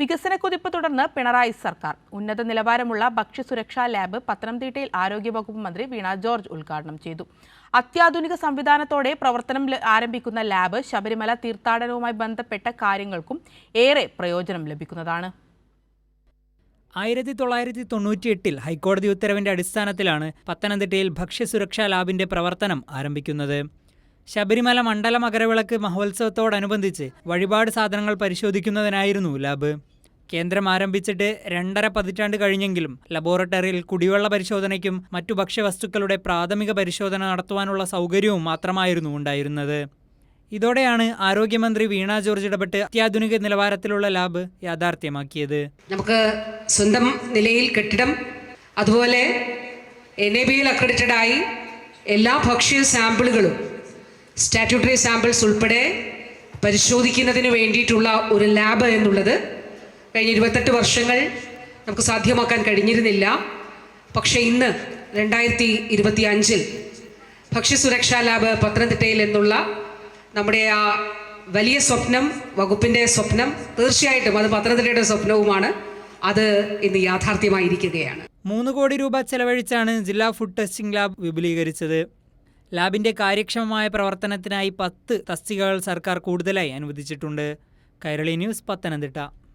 വികസന കുതിപ്പ് തുടർന്ന് പിണറായി സർക്കാർ. ഉന്നത നിലവാരമുള്ള ഭക്ഷ്യസുരക്ഷാ ലാബ് പത്തനംതിട്ടയിൽ ആരോഗ്യവകുപ്പ് മന്ത്രി വീണ ജോർജ് ഉദ്ഘാടനം ചെയ്തു. അത്യാധുനിക സംവിധാനത്തോടെ പ്രവർത്തനം ആരംഭിക്കുന്ന ലാബ് ശബരിമല തീർത്ഥാടനവുമായി ബന്ധപ്പെട്ട കാര്യങ്ങൾക്കും ഏറെ പ്രയോജനം ലഭിക്കുന്നതാണ്. ആയിരത്തി തൊള്ളായിരത്തി തൊണ്ണൂറ്റിയെട്ടിൽ ഹൈക്കോടതി ഉത്തരവിന്റെ അടിസ്ഥാനത്തിലാണ് പത്തനംതിട്ടയിൽ ഭക്ഷ്യസുരക്ഷാ ലാബിന്റെ പ്രവർത്തനം ആരംഭിക്കുന്നത്. ശബരിമല മണ്ഡല മകരവിളക്ക് മഹോത്സവത്തോടനുബന്ധിച്ച് വഴിപാട് സാധനങ്ങൾ പരിശോധിക്കുന്നതിനായിരുന്നു ലാബ്. കേന്ദ്രം ആരംഭിച്ചിട്ട് രണ്ടര പതിറ്റാണ്ട് കഴിഞ്ഞെങ്കിലും ലബോറട്ടറിയിൽ കുടിവെള്ള പരിശോധനയ്ക്കും മറ്റു ഭക്ഷ്യവസ്തുക്കളുടെ പ്രാഥമിക പരിശോധന നടത്തുവാനുള്ള സൗകര്യവും മാത്രമായിരുന്നു ഉണ്ടായിരുന്നത്. ഇതോടെയാണ് ആരോഗ്യമന്ത്രി വീണ ജോർജ് ഇടപെട്ട് അത്യാധുനിക നിലവാരത്തിലുള്ള ലാബ് യാഥാർത്ഥ്യമാക്കിയത്. നമുക്ക് സ്വന്തം നിലയിൽ കെട്ടിടം അതുപോലെ എൻ എ ബിയിൽ അക്രഡിറ്റഡ് ആയി എല്ലാ ഭക്ഷ്യ സാമ്പിളുകളും സ്റ്റാറ്റ്യൂട്ടറി സാമ്പിൾസ് ഉൾപ്പെടെ പരിശോധിക്കുന്നതിന് വേണ്ടിയിട്ടുള്ള ഒരു ലാബ് എന്നുള്ളത് കഴിഞ്ഞ ഇരുപത്തെട്ട് വർഷങ്ങൾ നമുക്ക് സാധ്യമാക്കാൻ കഴിഞ്ഞിരുന്നില്ല. പക്ഷേ ഇന്ന് രണ്ടായിരത്തി ഇരുപത്തി അഞ്ചിൽ ഭക്ഷ്യസുരക്ഷാ ലാബ് പത്തനംതിട്ടയിൽ എന്നുള്ള നമ്മുടെ ആ വലിയ സ്വപ്നം വകുപ്പിന്റെ സ്വപ്നം തീർച്ചയായിട്ടും അത് പത്തനംതിട്ടയുടെ സ്വപ്നവുമാണ്. അത് ഇന്ന് യാഥാർത്ഥ്യമായിരിക്കുകയാണ്. മൂന്ന് കോടി രൂപ ചെലവഴിച്ചാണ് ജില്ലാ ഫുഡ് ടെസ്റ്റിംഗ് ലാബ് വിപുലീകരിച്ചത്. ലാബിന്റെ കാര്യക്ഷമമായ പ്രവർത്തനത്തിനായി പത്ത് തസ്തികകൾ സർക്കാർ കൂടുതലായി അനുവദിച്ചിട്ടുണ്ട്. കൈരളി ന്യൂസ് പത്തനംതിട്ട.